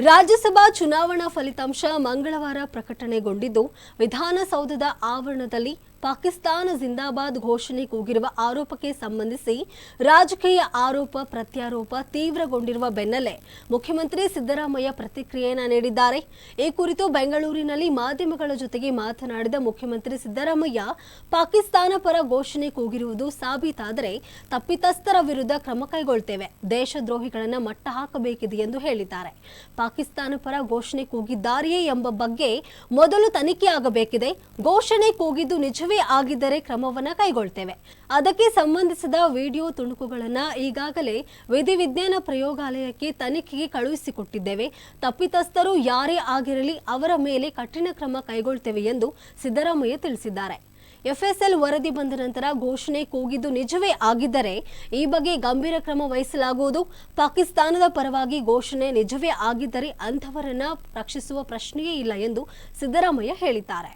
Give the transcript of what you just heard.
ರಾಜ್ಯಸಭಾ ಚುನಾವಣಾ ಫಲಿತಾಂಶ ಮಂಗಳವಾರ ಪ್ರಕಟಣೆಗೊಂಡಿದ್ದು ವಿಧಾನಸೌಧದ ಆವರಣದಲ್ಲಿ ಪಾಕಿಸ್ತಾನ ಜಿಂದಾಬಾದ್ ಘೋಷಣೆ ಕೂಗಿರುವ ಆರೋಪಕ್ಕೆ ಸಂಬಂಧಿಸಿ ರಾಜಕೀಯ ಆರೋಪ ಪ್ರತ್ಯಾರೋಪ ತೀವ್ರಗೊಂಡಿರುವ ಬೆನ್ನಲ್ಲೇ ಮುಖ್ಯಮಂತ್ರಿ ಸಿದ್ದರಾಮಯ್ಯ ಪ್ರತಿಕ್ರಿಯೆಯನ್ನ ನೀಡಿದ್ದಾರೆ. ಈ ಕುರಿತು ಬೆಂಗಳೂರಿನಲ್ಲಿ ಮಾಧ್ಯಮಗಳ ಜೊತೆಗೆ ಮಾತನಾಡಿದ ಮುಖ್ಯಮಂತ್ರಿ ಸಿದ್ದರಾಮಯ್ಯ, ಪಾಕಿಸ್ತಾನ ಪರ ಘೋಷಣೆ ಕೂಗಿರುವುದು ಸಾಬೀತಾದರೆ ತಪ್ಪಿತಸ್ಥರ ವಿರುದ್ಧ ಕ್ರಮ ಕೈಗೊಳ್ತೇವೆ. ದೇಶದ್ರೋಹಿಗಳನ್ನು ಮಟ್ಟ ಹಾಕಬೇಕಿದೆ ಎಂದು ಹೇಳಿದ್ದಾರೆ. ಪಾಕಿಸ್ತಾನ ಪರ ಘೋಷಣೆ ಕೂಗಿದ್ದಾರೆಯೇ ಎಂಬ ಬಗ್ಗೆ ಮೊದಲು ತನಿಖೆಯಾಗಬೇಕಿದೆ. ಘೋಷಣೆ ಕೂಗಿದ್ದು ನಿಜವೇ ಆಗಿದ್ದರೆ ಕ್ರಮವನ್ನು ಕೈಗೊಳ್ತೇವೆ. ಅದಕ್ಕೆ ಸಂಬಂಧಿಸಿದ ವಿಡಿಯೋ ತುಣುಕುಗಳನ್ನು ಈಗಾಗಲೇ ವಿಧಿವಿಜ್ಞಾನ ಪ್ರಯೋಗಾಲಯಕ್ಕೆ ತನಿಖೆಗೆ ಕಳುಹಿಸಿಕೊಟ್ಟಿದ್ದೇವೆ. ತಪ್ಪಿತಸ್ಥರು ಯಾರೇ ಆಗಿರಲಿ ಅವರ ಮೇಲೆ ಕಠಿಣ ಕ್ರಮ ಕೈಗೊಳ್ತೇವೆ ಎಂದು ಸಿದ್ದರಾಮಯ್ಯ ತಿಳಿಸಿದ್ದಾರೆ. ಎಫ್ಎಸ್ಎಲ್ ವರದಿ ಬಂದ ನಂತರ ಘೋಷಣೆ ಕೂಗಿದ್ದು ನಿಜವೇ ಆಗಿದ್ದರೆ ಈ ಬಗ್ಗೆ ಗಂಭೀರ ಕ್ರಮ ವಹಿಸಲಾಗುವುದು. ಪಾಕಿಸ್ತಾನದ ಪರವಾಗಿ ಘೋಷಣೆ ನಿಜವೇ ಆಗಿದ್ದರೆ ಅಂಥವರನ್ನ ರಕ್ಷಿಸುವ ಪ್ರಶ್ನೆಯೇ ಇಲ್ಲ ಎಂದು ಸಿದ್ದರಾಮಯ್ಯ ಹೇಳಿದ್ದಾರೆ.